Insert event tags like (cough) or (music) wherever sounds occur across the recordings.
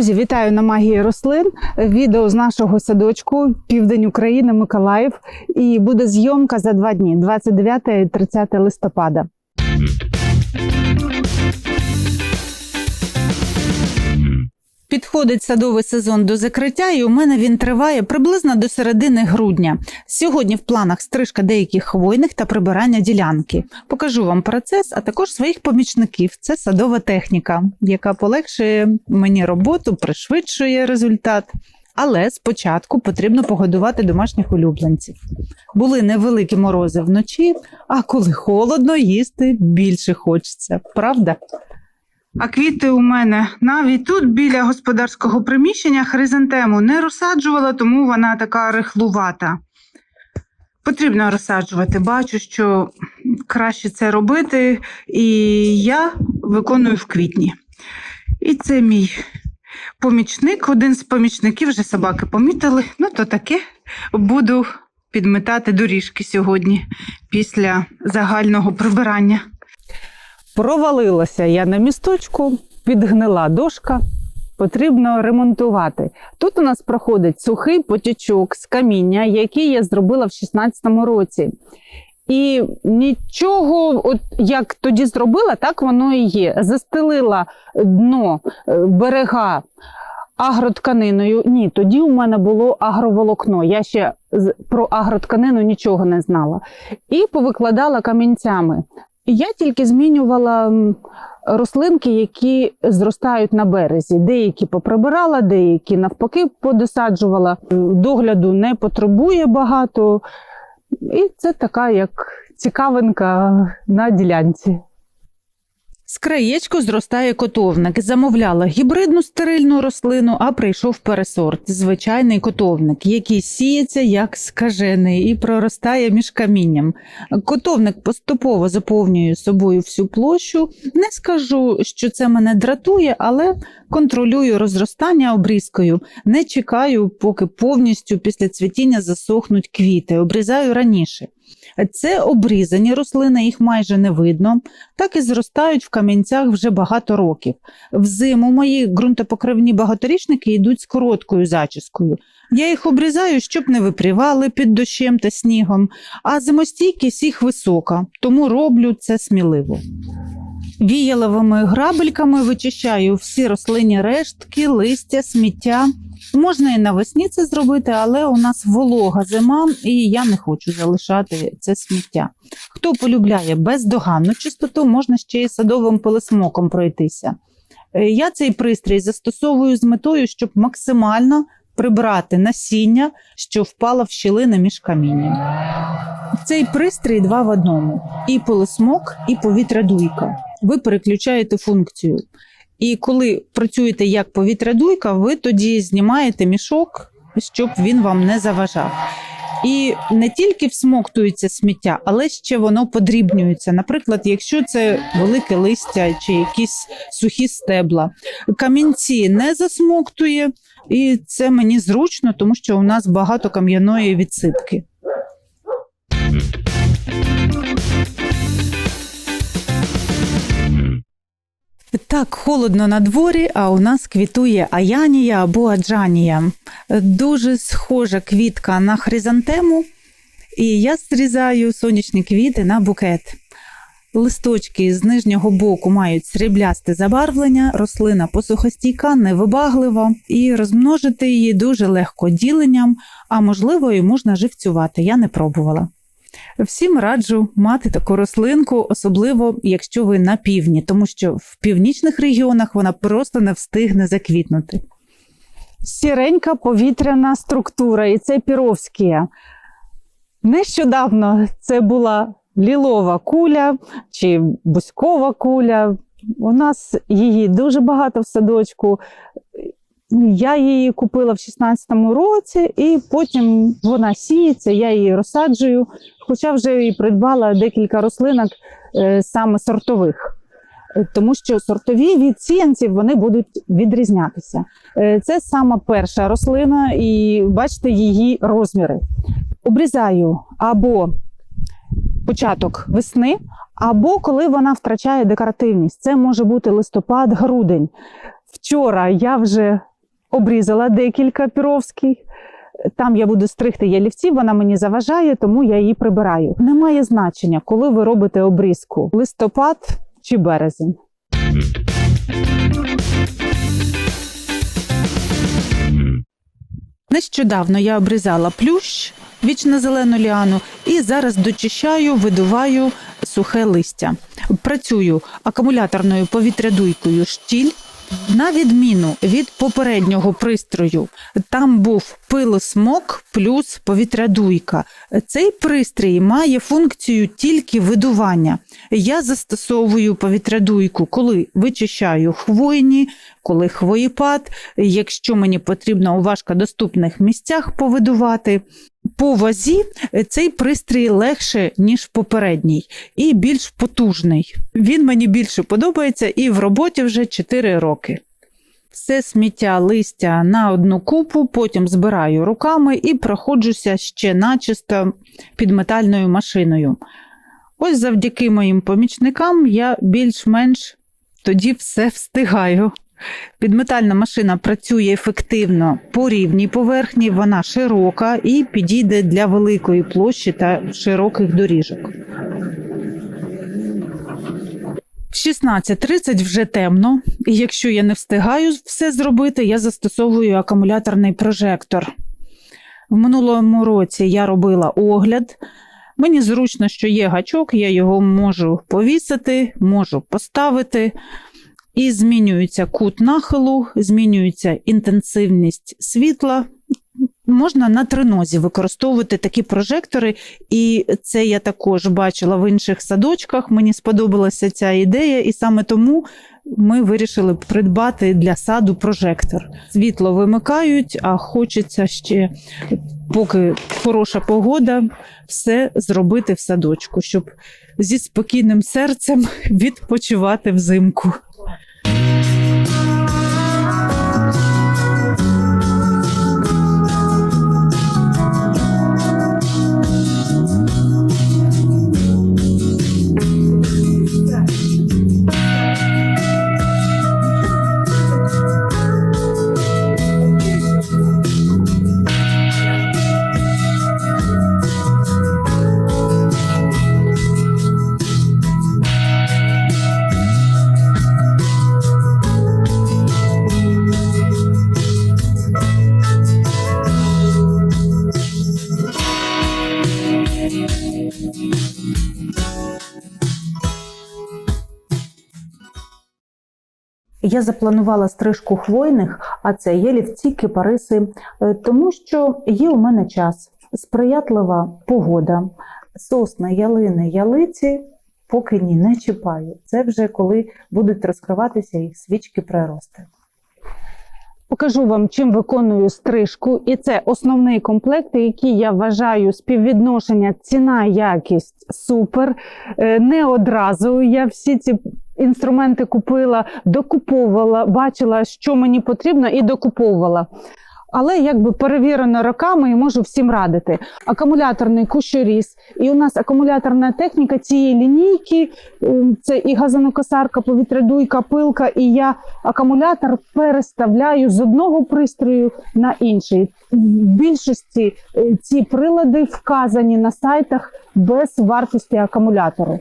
Друзі, вітаю на магії рослин. Відео з нашого садочку Південь України, Миколаїв. І буде зйомка за два дні: 29 і 30 листопада. Підходить садовий сезон до закриття, і у мене він триває приблизно до середини грудня. Сьогодні в планах стрижка деяких хвойних та прибирання ділянки. Покажу вам процес, а також своїх помічників. Це садова техніка, яка полегшує мені роботу, пришвидшує результат. Але спочатку потрібно погодувати домашніх улюбленців. Були невеликі морози вночі, а коли холодно, їсти більше хочеться, правда? А квіти у мене навіть тут біля господарського приміщення хризантему не розсаджувала, тому вона така рихлувата. Потрібно розсаджувати. Бачу, що краще це робити, і я виконую в квітні. І це мій помічник, один з помічників вже собаки помітили. Ну, то таке буду підметати доріжки сьогодні після загального прибирання. Провалилася я на місточку, підгнила дошка. Потрібно ремонтувати. Тут у нас проходить сухий потічок з каміння, який я зробила в 16-му році. І нічого, от як тоді зробила, так воно і є. Застелила дно е, берега агротканиною. Ні, тоді у мене було агроволокно. Я ще про агротканину нічого не знала. І повикладала камінцями. Я тільки змінювала рослинки, які зростають на березі. Деякі поприбирала, деякі навпаки подосаджувала. Догляду не потребує багато. І це така як цікавинка на ділянці. З краєчку зростає котовник. Замовляла гібридну стерильну рослину, а прийшов пересорт звичайний котовник, який сіється як скажений і проростає між камінням. Котовник поступово заповнює собою всю площу. Не скажу, що це мене дратує, але контролюю розростання обрізкою. Не чекаю, поки повністю після цвітіння засохнуть квіти. Обрізаю раніше. Це обрізані рослини, їх майже не видно, так і зростають в камінцях вже багато років. Взиму мої ґрунтопокривні багаторічники йдуть з короткою зачіскою. Я їх обрізаю, щоб не випрівали під дощем та снігом, а зимостійкість їх висока, тому роблю це сміливо. Віяловими грабельками вичищаю всі рослинні рештки, листя, сміття. Можна і навесні це зробити, але у нас волога зима, і я не хочу залишати це сміття. Хто полюбляє бездоганну чистоту, можна ще й садовим пилисмоком пройтися. Е, Я цей пристрій застосовую з метою, щоб максимально прибрати насіння, що впало в щілини між камінням. Цей пристрій два в одному: і полисмок, і повітрядуйка. Ви переключаєте функцію. І коли працюєте як повітрядуйка, ви тоді знімаєте мішок, щоб він вам не заважав. І не тільки всмоктується сміття, але ще воно подрібнюється. Наприклад, якщо це велике листя чи якісь сухі стебла, камінці не засмоктує, і це мені зручно, тому що у нас багато кам'яної відсипки. Так, холодно на дворі, а у нас квітує аянія або аджанія. Дуже схожа квітка на хризантему, і я зрізаю сонячні квіти на букет. Листочки з нижнього боку мають сріблясте забарвлення, рослина посухостійка, невибаглива, і розмножити її дуже легко діленням, а можливо, і можна живцювати. Я не пробувала. Всім раджу мати таку рослинку, особливо якщо ви на півдні, тому що в північних регіонах вона просто не встигне заквітнути. Сіренька повітряна структура, і це піровськія. Нещодавно це була лілова куля чи бузькова куля. У нас її дуже багато в садочку. Я її купила в 16-му році, і потім вона сіється, я її розсаджую, хоча вже і придбала декілька рослинок е, саме сортових. Е, Тому що сортові від сіянців вони будуть відрізнятися. Е, Це сама перша рослина, і бачите її розміри. Обрізаю або початок весни, або коли вона втрачає декоративність. Це може бути листопад, грудень. Вчора я вже обрізала декілька піровський. Там я буду стригти ялівці, вона мені заважає, тому я її прибираю. Немає значення, коли ви робите обрізку: листопад чи березень. Нещодавно я обрізала плющ, вічно зелену ліану, і зараз дочищаю, видуваю сухе листя. Працюю акумуляторною повітрядуйкою штіль. На відміну від попереднього пристрою, там був пилосмок плюс повітрядуйка. Цей пристрій має функцію тільки видування. Я застосовую повітрядуйку, коли вичищаю хвойні, коли хвоєпад, якщо мені потрібно у важкодоступних місцях повидувати. По вазі е, цей пристрій легше, ніж попередній, і більш потужний. Він мені більше подобається і в роботі вже 4 роки. Все сміття листя на одну купу, потім збираю руками і проходжуся ще начисто під метальною машиною. Ось завдяки моїм помічникам я більш-менш тоді все встигаю. Підметальна машина працює ефективно по рівній поверхні, вона широка і підійде для великої площі та широких доріжок. В 16.30 вже темно, і якщо я не встигаю все зробити, я застосовую акумуляторний прожектор. В минулому році я робила огляд. Мені зручно, що є гачок, я його можу повісити, можу поставити. І змінюється кут нахилу, змінюється інтенсивність світла. Можна на тринозі використовувати такі прожектори, і це я також бачила в інших садочках. Мені сподобалася ця ідея, і саме тому ми вирішили придбати для саду прожектор. Світло вимикають, а хочеться ще, поки хороша погода, все зробити в садочку, щоб зі спокійним серцем (laughs) відпочивати взимку. Я запланувала стрижку хвойних, а це ялівці, кипариси, е, тому що є у мене час, сприятлива погода, сосни, ялини, ялиці. Поки ні, не чіпаю. Це вже коли будуть розкриватися їх свічки прирости. Покажу вам, чим виконую стрижку, і це основний комплект, який я вважаю співвідношення ціна, якість супер. Е, Не одразу я всі ці інструменти купила, докуповувала, бачила, що мені потрібно, і докуповувала. Але якби перевірено роками і можу всім радити. Акумуляторний кущоріз. І у нас акумуляторна техніка цієї лінійки. е, Це і газонокосарка, повітрядуйка, пилка. І я акумулятор переставляю з одного пристрою на інший. В більшості е, ці прилади вказані на сайтах без вартості акумулятору.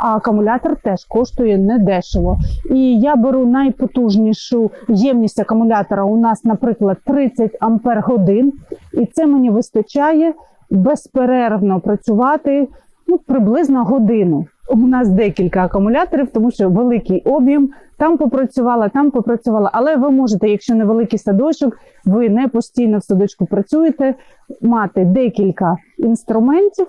А акумулятор теж коштує недешево. І я беру найпотужнішу ємність акумулятора. У нас, наприклад, 30 ампер годин, і це мені вистачає безперервно працювати ну, приблизно годину. У нас декілька акумуляторів, тому що великий об'єм. Там попрацювала, там попрацювала. Але ви можете, якщо невеликий садочок, ви не постійно в садочку працюєте, мати декілька інструментів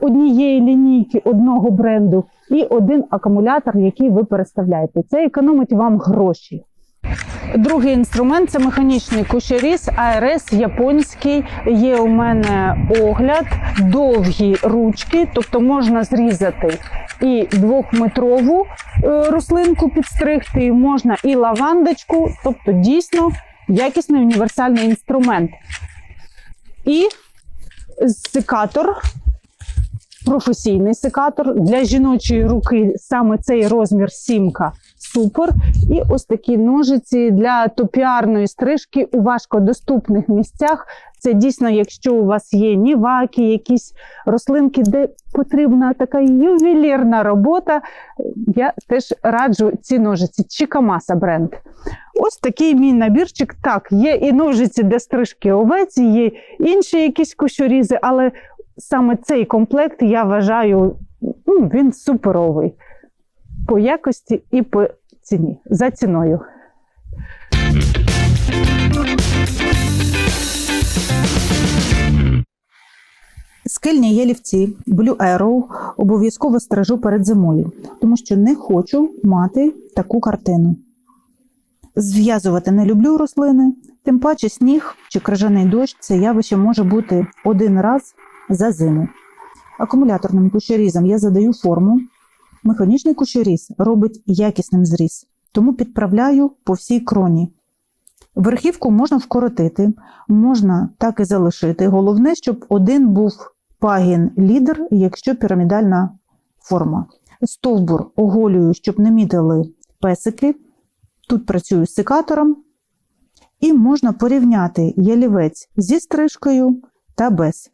однієї лінійки, одного бренду і один акумулятор, який ви переставляєте. Це економить вам гроші. Другий інструмент це механічний кушеріз АРС японський. Є у мене огляд, довгі ручки, тобто можна зрізати і двохметрову е, рослинку підстригти, можна і лавандочку, тобто дійсно якісний універсальний інструмент. І секатор професійний секатор. Для жіночої руки саме цей розмір сімка супер. І ось такі ножиці для топіарної стрижки у важкодоступних місцях. Це дійсно, якщо у вас є ніваки, якісь рослинки, де потрібна така ювелірна робота. Я теж раджу ці ножиці. Чікамаса бренд. Ось такий мій набірчик. Так, є і ножиці для стрижки овець, є інші якісь кущорізи, але саме цей комплект я вважаю, ну, він суперовий по якості і по ціні за ціною. Скельні ялівці Blue Arrow обов'язково стрижу перед зимою, тому що не хочу мати таку картину. Зв'язувати не люблю рослини, тим паче сніг чи крижаний дощ це явище може бути один раз за зиму. Акумуляторним кущорізом я задаю форму. Механічний кущоріз робить якісним зріз, тому підправляю по всій кроні. Верхівку можна вкоротити, можна так і залишити. Головне, щоб один був пагін лідер, якщо пірамідальна форма. Стовбур оголюю, щоб не мітили песики. Тут працюю з секатором. І можна порівняти ялівець зі стрижкою та без.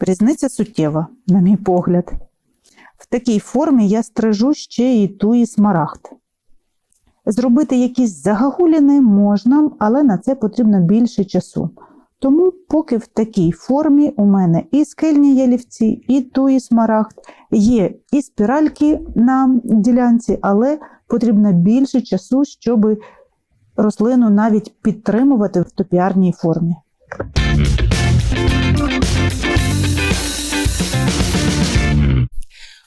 Різниця суттєва, на мій погляд. В такій формі я стрижу ще і туї смарагд. Зробити якісь загагуліни можна, але на це потрібно більше часу. Тому, поки в такій формі у мене і скельні ялівці, і туї смарагд, є і спіральки на ділянці, але потрібно більше часу, щоб рослину навіть підтримувати в топіарній формі.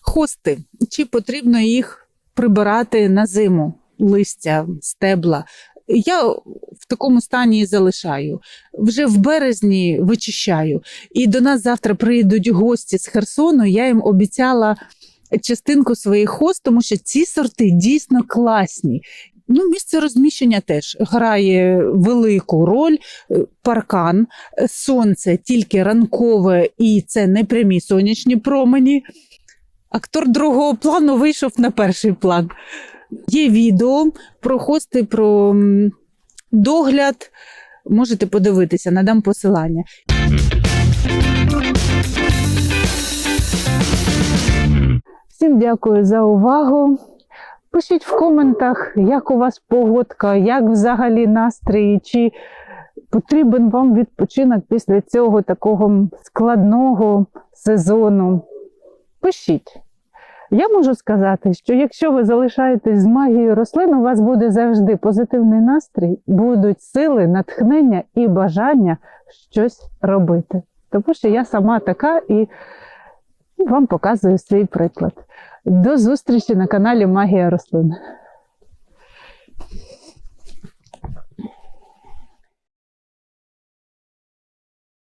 Хости. Чи потрібно їх прибирати на зиму? Листя, стебла. Я в такому стані і залишаю. Вже в березні вичищаю. І до нас завтра приїдуть гості з Херсону. Я їм обіцяла частинку своїх хост, тому що ці сорти дійсно класні. Ну, місце розміщення теж грає велику роль. Е, Паркан, е, сонце тільки ранкове, і це не прямі сонячні промені. Актор другого плану вийшов на перший план. Є відео про хости, про догляд. Можете подивитися, надам посилання. Всім дякую за увагу. Пишіть в коментах, як у вас погодка, як взагалі настрій, чи потрібен вам відпочинок після цього такого складного сезону. Пишіть. Я можу сказати, що якщо ви залишаєтесь з магією рослин, у вас буде завжди позитивний настрій, будуть сили, натхнення і бажання щось робити. Тому що я сама така і вам показую свій приклад. До зустрічі на каналі Магія рослин.